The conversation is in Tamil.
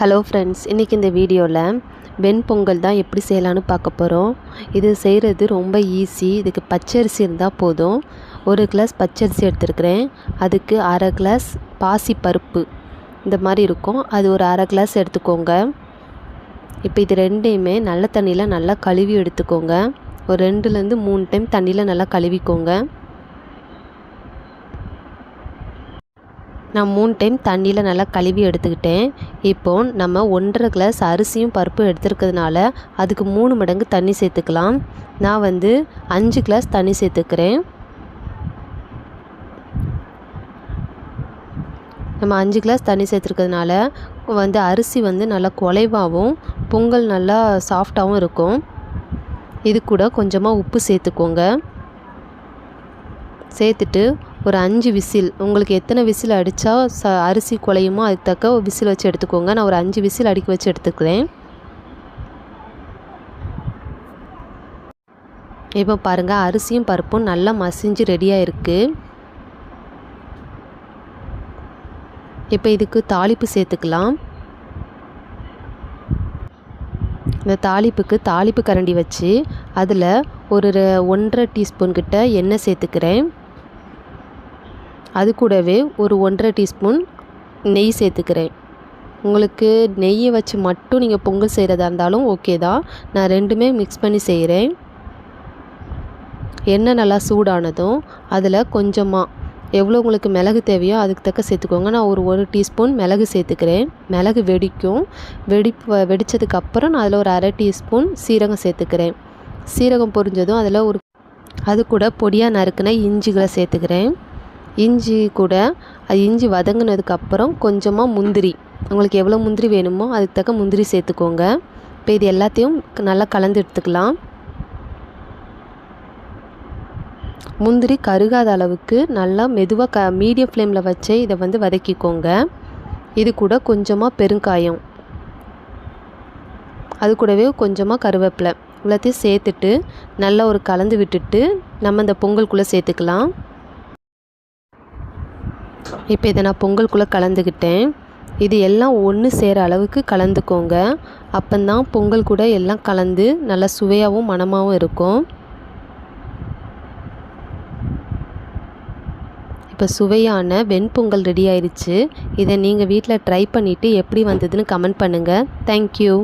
ஹலோ ஃப்ரெண்ட்ஸ் இன்றைக்கி இந்த வீடியோவில் வெண்பொங்கல் தான் எப்படி செய்யலான்னு பார்க்க போகிறோம் இது செய்கிறது ரொம்ப ஈஸி இதுக்கு பச்சரிசி இருந்தால் போதும். ஒரு கிளாஸ் பச்சரிசி எடுத்துருக்கிறேன். அதுக்கு அரை கிளாஸ் பாசி பருப்பு. இந்த மாதிரி இருக்கும். அது ஒரு அரை கிளாஸ் எடுத்துக்கோங்க. இப்போ இது ரெண்டையுமே நல்ல தண்ணியில் நல்லா கழுவி எடுத்துக்கோங்க. ஒரு ரெண்டுலேருந்து மூணு டைம் தண்ணியில் நல்லா கழுவிக்கோங்க. நான் மூணு டைம் தண்ணியில் நல்லா கழுவி எடுத்துக்கிட்டேன். இப்போ நம்ம ஒன்றரை கிளாஸ் அரிசியும் பருப்பும் எடுத்துருக்கிறதுனால அதுக்கு மூணு மடங்கு தண்ணி சேர்த்துக்கலாம். நான் வந்து அஞ்சு கிளாஸ் தண்ணி சேர்த்துக்கிறேன். நம்ம அஞ்சு கிளாஸ் தண்ணி சேர்த்துருக்கிறதுனால வந்து அரிசி வந்து நல்லா குலைவாகவும் பொங்கல் நல்லா சாஃப்டாகவும் இருக்கும். இது கூட கொஞ்சமாக உப்பு சேர்த்துக்கோங்க. சேர்த்துட்டு ஒரு அஞ்சு விசில். உங்களுக்கு எத்தனை விசில் அடித்தா ச அரிசி குலையுமோ அதுக்கு தக்க விசில் வச்சு எடுத்துக்கோங்க. நான் ஒரு அஞ்சு விசில் அடிக்க வச்சு எடுத்துக்கிறேன். இப்போ பாருங்கள் அரிசியும் பருப்பும் நல்லா மசிஞ்சு ரெடியாக இருக்குது இப்போ இதுக்கு தாளிப்பு சேர்த்துக்கலாம். இந்த தாளிப்புக்கு தாளிப்பு கரண்டி வச்சு அதில் ஒரு ஒன்றரை டீஸ்பூன் கிட்ட எண்ணெய் சேர்த்துக்கிறேன். அது கூடவே ஒரு ஒன்றரை டீஸ்பூன் நெய் சேர்த்துக்கிறேன். உங்களுக்கு நெய்யை வச்சு மட்டும் நீங்கள் பொங்கல் செய்கிறதா இருந்தாலும் ஓகே தான். நான் ரெண்டுமே மிக்ஸ் பண்ணி செய்கிறேன் எண்ணெய் நல்லா சூடானதும் அதில் கொஞ்சமாக எவ்வளோ உங்களுக்கு மிளகு தேவையோ அதுக்கு தக்க சேர்த்துக்கோங்க. நான் ஒரு ஒரு டீஸ்பூன் மிளகு சேர்த்துக்கிறேன். மிளகு வெடிக்கும். வெடி வெடித்ததுக்கப்புறம் நான் அதில் ஒரு அரை டீஸ்பூன் சீரகம் சேர்த்துக்கிறேன். சீரகம் பொரிஞ்சதும் அதில் ஒரு அது கூட பொடியாக நறுக்கின இஞ்சிகளை சேர்த்துக்கிறேன். இஞ்சி கூட அது இஞ்சி வதங்கினதுக்கப்புறம் கொஞ்சமாக முந்திரி. உங்களுக்கு எவ்வளோ முந்திரி வேணுமோ அதுக்கு தக்க முந்திரி சேர்த்துக்கோங்க. இப்போ இது எல்லாத்தையும் நல்லா கலந்து எடுத்துக்கலாம். முந்திரி கருகாத அளவுக்கு நல்லா மெதுவாக க மீடியம் ஃப்ளேமில் வச்சு இதை வந்து வதக்கிக்கோங்க. இது கூட கொஞ்சமாக பெருங்காயம். அது கூடவே கொஞ்சமாக கருவேப்பிலை. இவ்வளோத்தையும் சேர்த்துட்டு நல்லா ஒரு கலந்து விட்டுட்டு நம்ம இந்த பொங்கல்குள்ளே சேர்த்துக்கலாம். இப்போ இதை நான் பொங்கலுக்குள்ளே கலந்துக்கிட்டேன். இது எல்லாம் ஒன்று சேர அளவுக்கு கலந்துக்கோங்க. அப்போந்தான் பொங்கல் கூட எல்லாம் கலந்து நல்லா சுவையாகவும் மணமாகவும் இருக்கும். இப்போ சுவையான வெண்பொங்கல் ரெடி ஆயிடுச்சு இதை நீங்கள் வீட்டில் ட்ரை பண்ணிவிட்டு எப்படி வந்ததுன்னு கமெண்ட் பண்ணுங்கள் தேங்க்யூ